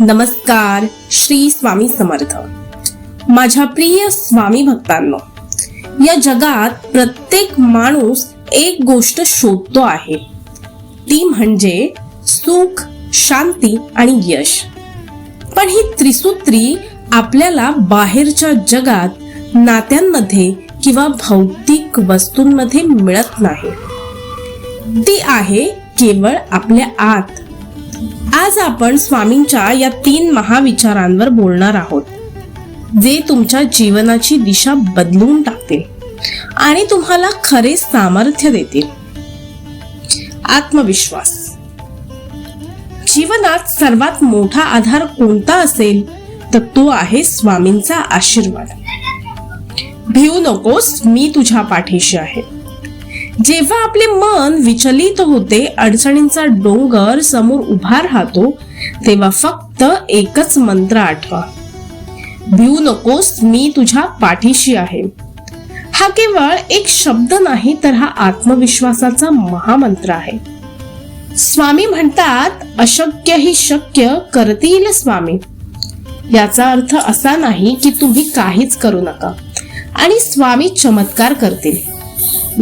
नमस्कार श्री स्वामी समर्थ. माझ्या प्रिय स्वामी भक्तांनो या जगात प्रत्येक माणूस एक गोष्ट शोधतो आहे. ती म्हणजे सुख शांती आणि यश. पण ही त्रिसूत्री आपल्याला बाहेरच्या जगात नात्यांमध्ये किंवा भौतिक वस्तूंमध्ये मिळत नाही. ती आहे केवळ आपल्या आत. आज आपण स्वामींच्या या तीन महाविचारांवर बोलणार आहोत जे तुमच्या जीवनाची दिशा बदलून टाकतील आणि तुम्हाला खरे सामर्थ्य देतील. आत्मविश्वास. जीवनात सर्वात मोठा आधार कोणता असेल तर तो आहे स्वामींचा आशीर्वाद. भिवू नकोस मी तुझ्या पाठीशी आहे. जेव्हा आपले मन विचलित होते अडचणींचा डोंगर समोर उभा राहतो तेव्हा फक्त एकच मंत्र आठवा. भिऊ नकोस मी तुझ्या पाठीशी आहे. हा केवळ एक शब्द नाही तर हा आत्मविश्वासाचा महामंत्र आहे. स्वामी म्हणतात अशक्य ही शक्य करतील स्वामी. याचा अर्थ असा नाही की तुम्ही काहीच करू नका. आणि स्वामी चमत्कार करतील.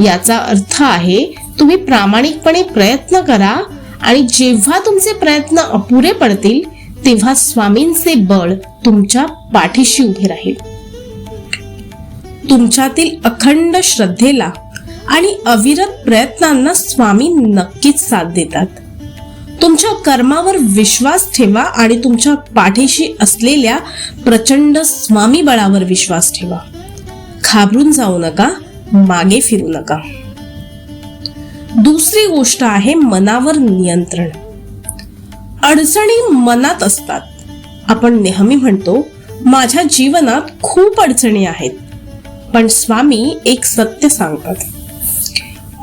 याचा अर्थ आहे तुम्ही प्रामाणिकपणे प्रयत्न करा आणि जेव्हा तुमचे प्रयत्न अपुरे पडतील तेव्हा स्वामींचे बळ तुमच्या पाठीशी उभे राहील. तुमच्यातील अखंड श्रद्धेला आणि अविरत प्रयत्नांना स्वामी नक्कीच साथ देतात. तुमच्या कर्मावर विश्वास ठेवा आणि तुमच्या पाठीशी असलेल्या प्रचंड स्वामी बळावर विश्वास ठेवा. घाबरून जाऊ नका. मागे फिरू नका. दुसरी गोष्ट आहे मनावर नियंत्रण. अडचणी मनात असतात. आपण नेहमी म्हणतो माझ्या जीवनात खूप अडचणी आहेत. पण स्वामी एक सत्य सांगतात.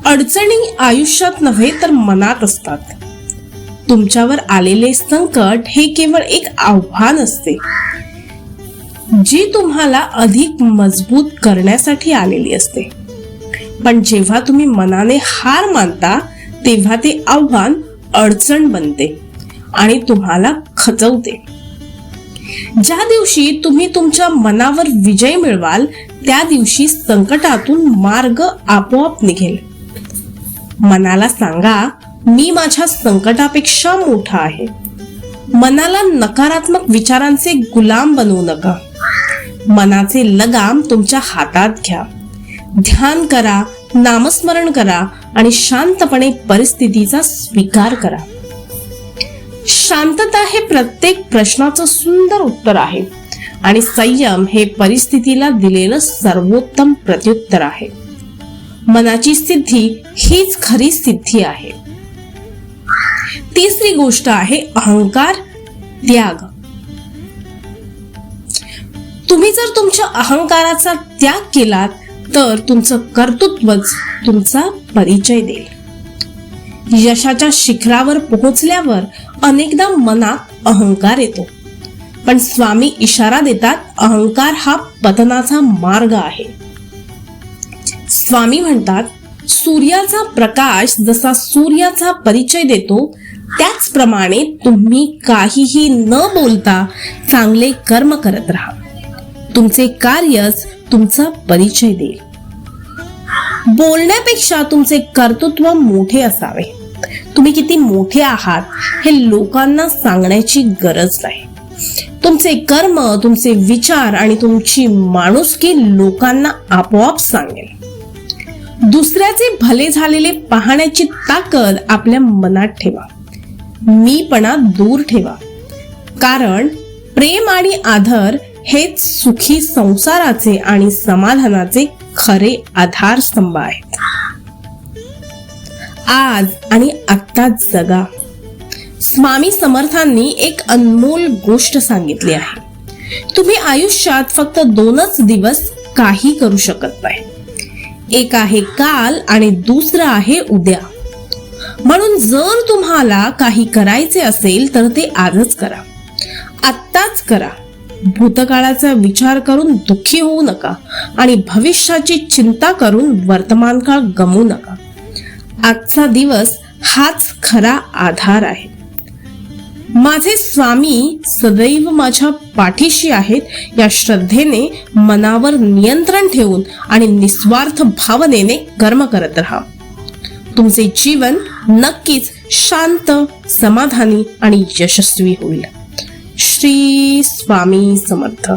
अडचणी आयुष्यात नव्हे तर मनात असतात. तुमच्यावर आलेले संकट हे केवळ एक आव्हान असते. जी तुम्हाला अधिक मजबूत करण्यासाठी आलेली असते. पण जेव्हा तुम्ही मनाने हार मानता तेव्हा ते आव्हान अडचण बनते आणि तुम्हाला खचवते. ज्या दिवशी तुम्ही तुमच्या मनावर विजय मिळवाल त्या दिवशी संकटातून मार्ग आपोआप निघेल. मनाला सांगा मी माझ्या संकटापेक्षा मोठा आहे. मनाला नकारात्मक विचारांचे गुलाम बनवू नका. मनाचे लगाम तुमच्या हातात घ्या. ध्यान करा नामस्मरण करा आणि शांतपणे परिस्थितीचा स्वीकार करा. शांतता हे प्रत्येक प्रश्नाचं सुंदर उत्तर आहे आणि संयम हे परिस्थितीला दिलेलं सर्वोत्तम प्रत्युत्तर आहे. मनाची सिद्धी हीच खरी सिद्धी आहे. तिसरी गोष्ट आहे अहंकार त्याग. तुम्ही जर तुमच्या अहंकाराचा त्याग केलात तर तुमचं कर्तृत्वच तुमचा परिचय देईल. यशाच्या शिखरावर पोहोचल्यावर अनेकदा मनात अहंकार येतो. पण स्वामी इशारा देतात अहंकार हा पतनाचा मार्ग आहे. स्वामी म्हणतात सूर्याचा प्रकाश जसा सूर्याचा परिचय देतो त्याचप्रमाणे तुम्ही काहीही न बोलता चांगले कर्म करत राहा. तुमचे कार्यच तुमचा परिचय देईल. बोलण्यापेक्षा तुमचे कर्तृत्व मोठे असावे. तुम्ही किती मोठे आहात हे लोकांना सांगण्याची गरज नाही. तुमचे कर्म तुमचे विचार आणि तुमची माणुसकी लोकांना आपोआप सांगेल. दुसऱ्याचे भले झालेले पाहण्याची ताकद आपल्या मनात ठेवा. मीपणा दूर ठेवा. कारण प्रेम आणि आदर हेच सुखी संसाराचे आणि समाधानाचे खरे आधारस्तंभ आहेत. आज आणि आत्ताच जगा. स्वामी समर्थांनी एक अनमोल गोष्ट सांगितली आहे. तुम्ही आयुष्यात फक्त दोनच दिवस काही करू शकत नाही. एक आहे काल आणि दुसरं आहे उद्या. म्हणून जर तुम्हाला काही करायचे असेल तर ते आजच करा. आत्ताच करा. भूतकाळाचा विचार करून दुःखी होऊ नका आणि भविष्याची चिंता करून वर्तमान काळ गमवू नका. आजचा दिवस हाच खरा आधार आहे. माझे स्वामी सदैव माझ्या पाठीशी आहेत या श्रद्धेने मनावर नियंत्रण ठेवून आणि निस्वार्थ भावनेने कर्म करत राहा. तुमचे जीवन नक्कीच शांत समाधानी आणि यशस्वी होईल. श्री स्वामी समर्थ.